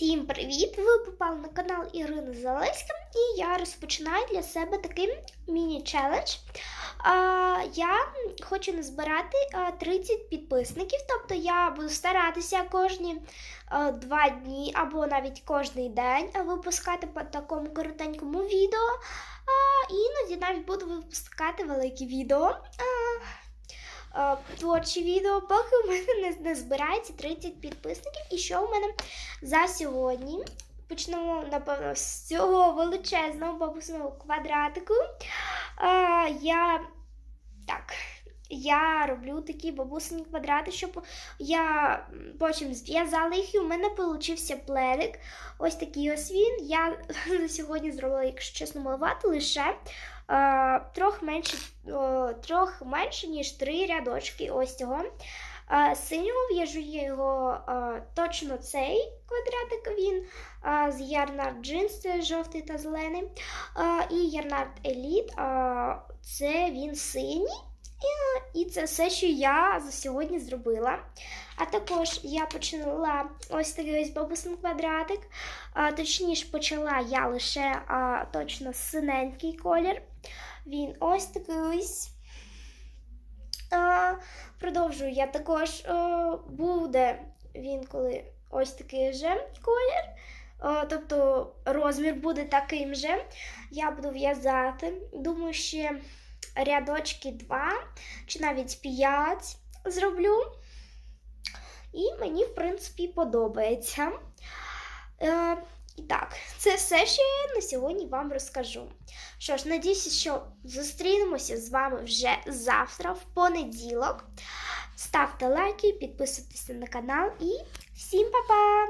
Всім привіт! Ви попали на канал Ірини Залеська і я розпочинаю для себе такий міні-челендж. Я хочу назбирати а, 30 підписників, тобто я буду старатися кожні а, два дні або навіть кожний день випускати по такому коротенькому відео. Іноді навіть буду випускати великі відео. А, Творчі відео, поки у мене не, збирається 30 підписників. І що у мене за сьогодні? Почнемо, напевно, з цього величезного бабусного квадратику. А, я так. Я роблю такі бабусині квадрати, щоб я потім зв'язала їх, і у мене получився пледик. Ось такий ось він. Я сьогодні зробила, якщо чесно, малувати лише е, трохи менше, о, менше, ніж три рядочки ось цього. Е, синього в'яжу я його е, точно цей квадратик він з Ярнард Джинс, жовтий та зелений. І Ярнард Еліт, це він синій. І, це все, що я за сьогодні зробила. А також я почала ось такий ось бабусин квадратик. Точніше, почала я лише точно синенький колір. Він ось такий ось. А, продовжую я також а, буде він коли ось такий же колір. А, тобто розмір буде таким же. Я буду в'язати. Думаю, ще рядочки 2 чи навіть 5 зроблю. І мені, в принципі, подобається. І так, це все, що я на сьогодні вам розкажу. Що ж, надіюся, що зустрінемося з вами вже завтра, в понеділок. Ставте лайки, підписуйтесь на канал і всім па-па!